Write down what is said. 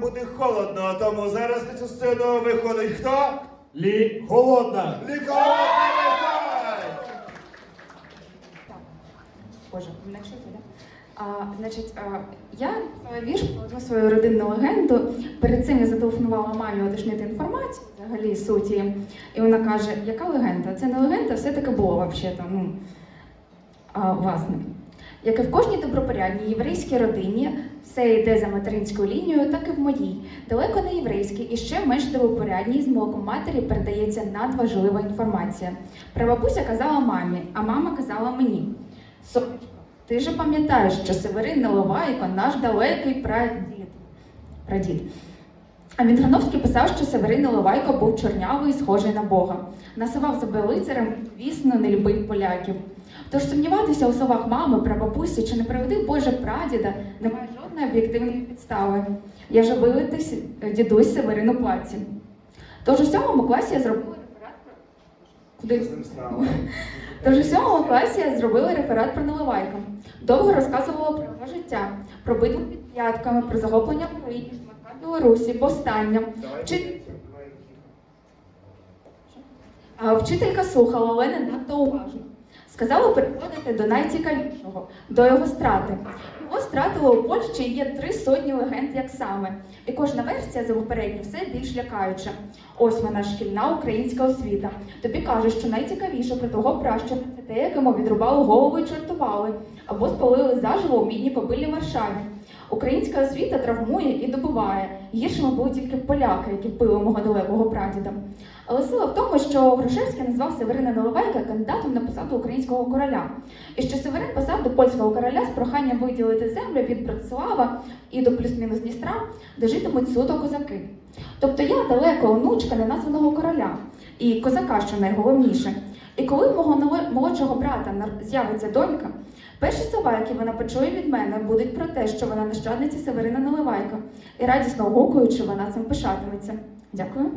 буде холодно, тому зараз на цю сцену виходить хто? Лі голодна. Лікова! Боже, мене чути, да? А, значить, а, я написала вірш про одну свою родинну легенду. Перед цим я зателефонувала мамі уточнити інформацію, взагалі суті. І вона каже, яка легенда? Це не легенда, все таки було взагалі. Ну, а, власне. Як і в кожній добропорядній єврейській родині, все йде за материнською лінією, так і в моїй. Далеко не єврейській і ще менш добропорядній з молоком матері передається надважлива інформація. Прабабуся казала мамі, а мама казала мені. Сонечко, ти же пам'ятаєш, що Северин Наливайко наш далекий прадід. прадід. А Вінграновський писав, що Северин Наливайко був чорнявий, схожий на Бога. Насивав себе лицарем, звісно, не любив поляків. Тож сумніватися у словах мами, прабабусі чи не приведи Боже прадіда немає жодної об'єктивної підстави. Я же вилитись дідусь Северин у плаці. Тож у сьомому класі я зробила реферат про. Куди? Тож у сьомому класі я зробила реферат про Наливайка. Довго розказувала про його життя, про битву під п'ятками, про захоплення шматка Білорусі, повстання. Вчи- Вчителька слухала, але не надто уважно. Сказала переходити до найцікавішого, до його страти. Його стратили у Польщі є три сотні легенд, як саме. І кожна версія за попередню все більш лякаюча. Ось вона шкільна українська освіта. Тобі кажуть, що найцікавіше про того пращура це те, якому відрубали голову і чортували, або спалили заживо у мідній кобилі Варшаві. Українська освіта травмує і добиває. Гіршими були тільки поляки, які вбили мого далекого прадіда. Але сила в тому, що Грушевський назвав Северина Наливайка кандидатом на посаду українського короля, і що Северин писав до польського короля з проханням виділити землю від Братслава і до плюс-мінус Дністра, де житимуть суто козаки. Тобто я далека онучка неназваного короля і козака, що найголовніше. І коли в мого молодшого брата з'явиться донька, перші слова, які вона почує від мене, будуть про те, що вона нащадниця Северина Наливайка, і радісно гукуючи, вона цим пишатиметься. Дякую.